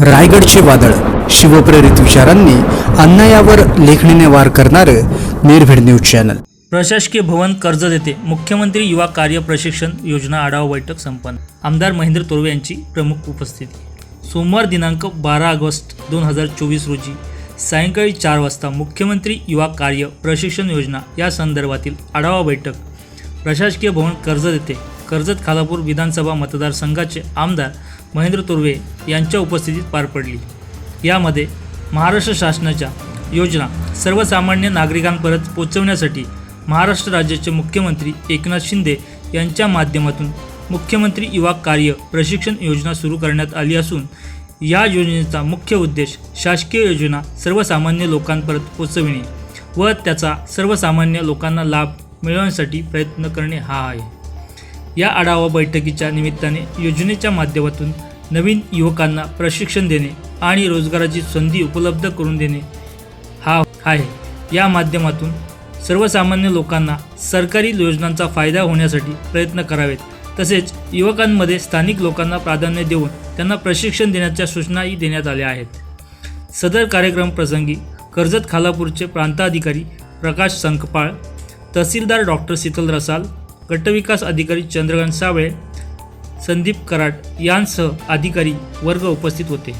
रायगडचे वादळ. शिवप्रेरित विचारांनी अन्यायावर लेखणीने वार करणारं निर्भीड न्यूज चॅनल. प्रशासकीय भवन कर्ज देते. मुख्यमंत्री युवा कार्य प्रशिक्षण योजना आढावा बैठक संपन्न. आमदार महेंद्र तोरवे यांची प्रमुख उपस्थिती. सोमवार दिनांक बारा ऑगस्ट दोन हजार चोवीस रोजी सायंकाळी चार वाजता मुख्यमंत्री युवा कार्य प्रशिक्षण योजना या संदर्भातील आढावा बैठक. प्रशासकीय भवन कर्ज देते. कर्जत खालापूर विधानसभा मतदारसंघाचे आमदार महेंद्र तुर्वे यांच्या उपस्थितीत पार पडली. यामध्ये महाराष्ट्र शासनाच्या योजना सर्वसामान्य नागरिकांपर्यंत पोचवण्यासाठी महाराष्ट्र राज्याचे मुख्यमंत्री एकनाथ शिंदे यांच्या माध्यमातून मुख्यमंत्री युवा कार्य प्रशिक्षण योजना सुरू करण्यात आली असून या योजनेचा मुख्य उद्देश शासकीय योजना सर्वसामान्य लोकांपर्यंत पोचविणे व त्याचा सर्वसामान्य लोकांना लाभ मिळवण्यासाठी प्रयत्न करणे हा आहे. या आढावा बैठकीच्या निमित्ताने योजनेच्या माध्यमातून नवीन युवकांना प्रशिक्षण देणे आणि रोजगाराची संधी उपलब्ध करून देणे हा आहे. या माध्यमातून सर्वसामान्य लोकांना सरकारी योजनांचा फायदा होण्यासाठी प्रयत्न करावेत. तसेच युवकांमध्ये स्थानिक लोकांना प्राधान्य देऊन त्यांना प्रशिक्षण देण्याच्या सूचनाही देण्यात आल्या आहेत. सदर कार्यक्रम प्रसंगी कर्जत खालापूरचे प्रांताधिकारी प्रकाश संकपाळ तहसीलदार डॉक्टर शीतल रसाल गटविकास अधिकारी चंद्रकांत सावळे संदीप कराड यांसह अधिकारी वर्ग उपस्थित होते.